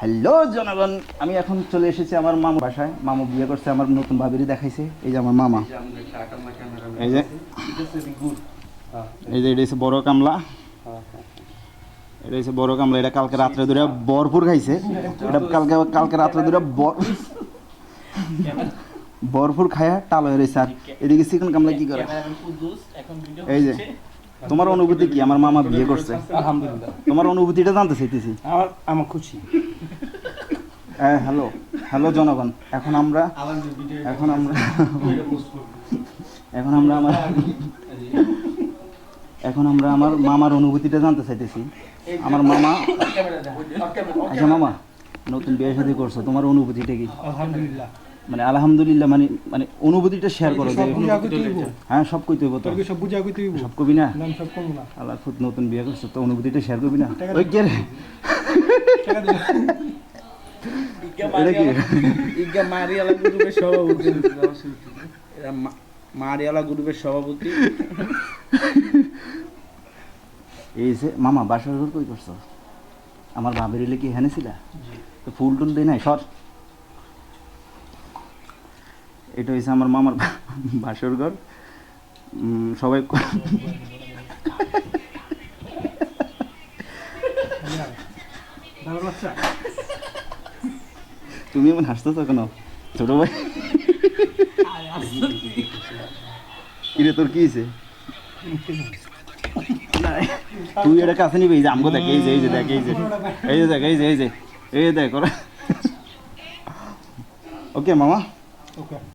Hello জনগণ আমি এখন চলে এসেছি আমার মামু বাসায়। মামু বিয়ে করছে আমার নতুন ভাবিরই দেখাইছে। এই যে আমার মামা। এই যে এই যে এটা হচ্ছে বড় কামলা। এটা হচ্ছে বড় কামলা এটা কালকে রাত্রে ধরে বরপুর খাইছে। এটা কালকে কালকে রাত্রে ধরে বর বরপুর খায়া টাল হয়ে রয়েছে আর এদিকে চিকেন কামলা কি করে? এই যে তোমার অনুভূতি কি? আমার মামা বিয়ে করছে। আলহামদুলিল্লাহ। তোমার অনুভূতিটা জানতে চাইতেছি। আমার আমার খুশি। হ্যাঁ হ্যালো হ্যালো জনগণ। এখন আমরা এখন আমরা এখন আমরা আমার এখন আমরা আমার মামার অনুভূতিটা জানতে চাইতেছি। আমার মামা আচ্ছা মামা নতুন বিয়ে শাদী করছ তোমার অনুভূতিটা কি? আলহামদুলিল্লাহ। মানে আলহামদুলিল্লাহ মানে মানে অনুভূতিটা শেয়ার করো হ্যাঁ সব কইতে হইব তো। সব বুঝা কইতে হইব। সব কবি না? সব কম না। আল্লাহ খুব নতুন বিয়ে করছ তো অনুভূতিটা শেয়ার করবি না? ওই কে মারিয়ালা গ্রুপের সভাপতি। মারিয়ালা গ্রুপের সভাপতি। এই যে মামা বাসার ঘর কই করছ? আমার ভাবের এলে কি হেনে ছিলা? তো ফুল টুল দেয় নাই সর। এটা হয়েছে আমার মামার বাসর ঘর। উম, সবাই বাচ্চা তুমি এমন হাসতেছো কেন? ছোট ভাই? কিরে তোর কি হয়েছে তুই এটা কাছে নিবি এই যে আমগো দেখ এই যে এই যে দেখ এই যে। এই যে দেখ এই যে এই যে। এই দেখ ওরা। ওকে মামা? ওকে।